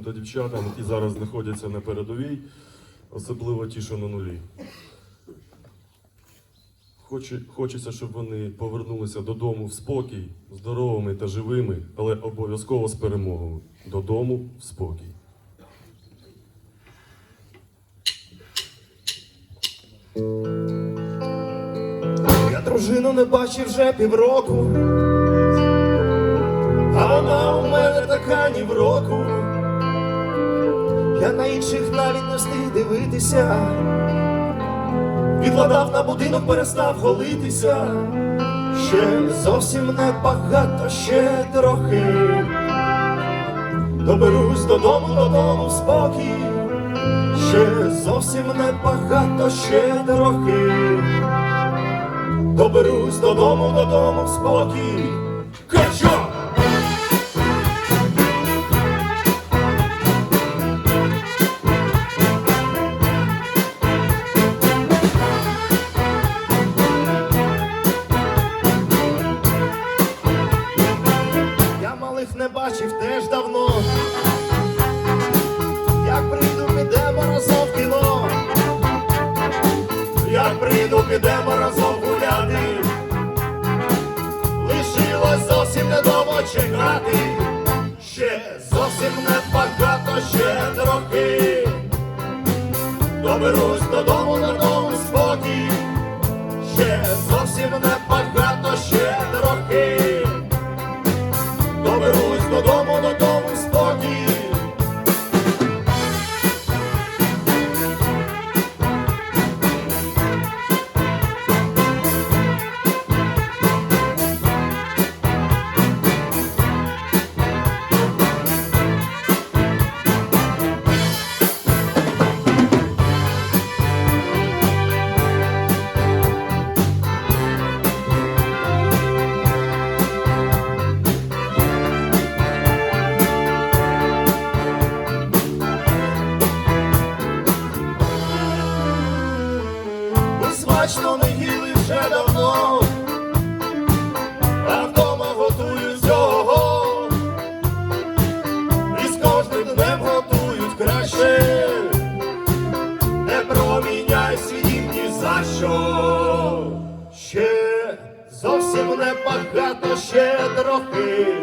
та дівчатам, які зараз знаходяться на передовій, особливо ті, що на нулі. Хоче- Хочеться, щоб вони повернулися додому в спокій, здоровими та живими, але обов'язково з перемогою. Додому в спокій. Я дружину не бачив вже півроку, а вона у мене така ні в року. Я на інших навіть не встиг дивитися. Відкладав на будинок, перестав голитися. Ще зовсім небагато, ще трохи. Доберусь додому, додому спокій. Ще зовсім небагато, ще трохи. Доберусь додому, додому спокій. Бачив теж давно. Як прийду, підемо разом в кіно. Як прийду, підемо разом гуляти. Лишилось зовсім недовго чекати. Ще зовсім небагато, ще трохи. Доберусь додому, смачно не їли вже давно, а вдома готують цього. І з кожним днем готують краще. Не проміняй свій ні за що. Ще зовсім небагато, ще трохи.